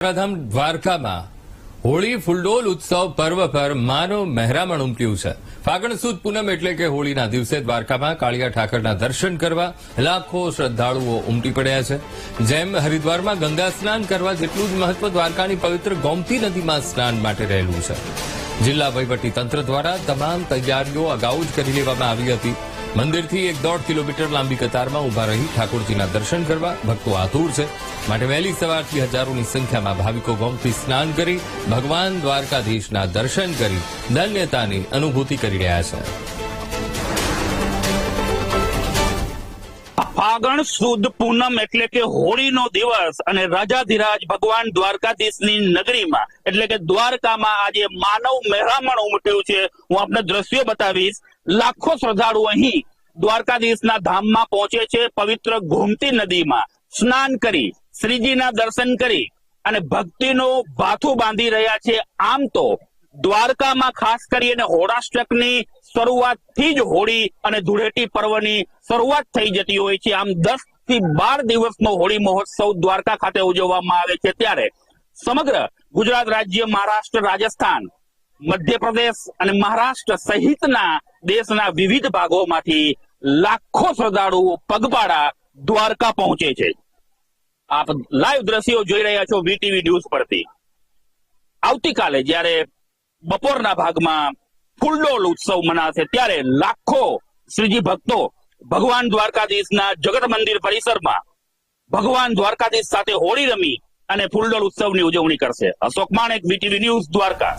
પ્રથમ દ્વારકામાં હોળી ફૂલડોલ ઉત્સવ પર્વ પર માનવ મહેરામણ ઉમટ્યું છે. ફાગણ સુદ પૂનમ એટલે કે હોળીના દિવસે દ્વારકામાં કાળિયા ઠાકરના દર્શન કરવા લાખો શ્રદ્ધાળુઓ ઉમટી પડ્યા છે. જેમ હરિદ્વારમાં ગંગા સ્નાન કરવા જેટલું જ મહત્વ દ્વારકાની પવિત્ર ગોમતી નદીમાં સ્નાન માટે રહેલું છે. જિલ્લા વહીવટી તંત્ર દ્વારા તમામ તૈયારીઓ અગાઉ જ કરી લેવામાં આવી હતી. મંદિરથી એક દોઢ કિલોમીટર લાંબી કતારમાં ઊભા રહી ઠાકોરજીના દર્શન કરવા ભક્તો આતુર છે. માટે વહેલી સવારથી હજારોની સંખ્યામાં ભાવિકો ગોમતી સ્નાન કરી ભગવાન દ્વારકાધીશના દર્શન કરી ધન્યતાની અનુભૂતિ કરી રહ્યા છે. ફાગણ સુદ પૂનમ એટલે કે હોળીનો દિવસ અને રાજાધિરાજ ભગવાન દ્વારકાધીશની નગરીમાં, એટલે કે દ્વારકામાં આજે માનવ મહેરામણ ઉમટ્યું છે. હું આપને દ્રશ્યો બતાવીશ. લાખો શ્રદ્ધાળુ અહીં દ્વારકાધીશના ધામમાં પહોંચે છે, પવિત્ર ગોમતી નદીમાં. સ્નાન કરી, શ્રીજીના દર્શન કરી અને ભક્તિનો ભાથું બાંધી રહ્યા છે. આમ તો દ્વારકામાં ખાસ કરીને હોળાષ્ટકની શરૂઆતથી જ હોળી અને ધૂળેટી પર્વની શરૂઆત થઈ જતી હોય છે. આમ દસથી બાર દિવસનો હોળી મહોત્સવ દ્વારકા ખાતે ઉજવવામાં આવે છે. ત્યારે સમગ્ર ગુજરાત રાજ્ય, મહારાષ્ટ્ર, રાજસ્થાન, મધ્યપ્રદેશ અને મહારાષ્ટ્ર સહિતના દેશના વિવિધ ભાગોમાંથી લાખો શ્રદ્ધાળુઓ પગપાળા દ્વારકા પહોંચે છે. આપ લાઈવ દ્રશ્યો જોઈ રહ્યા છો. વીટીવી ન્યૂઝ પરથી. આવતીકાલે જ્યારે બપોરના ભાગમાં ફૂલડોલ ઉત્સવ મનાશે ત્યારે લાખો શ્રીજી ભક્તો ભગવાન દ્વારકાધીશના જગત મંદિર પરિસરમાં ભગવાન દ્વારકાધીશ સાથે હોળી રમી અને ફૂલડોલ ઉત્સવની ઉજવણી કરશે. Ashok Manek BTV news Dwarka.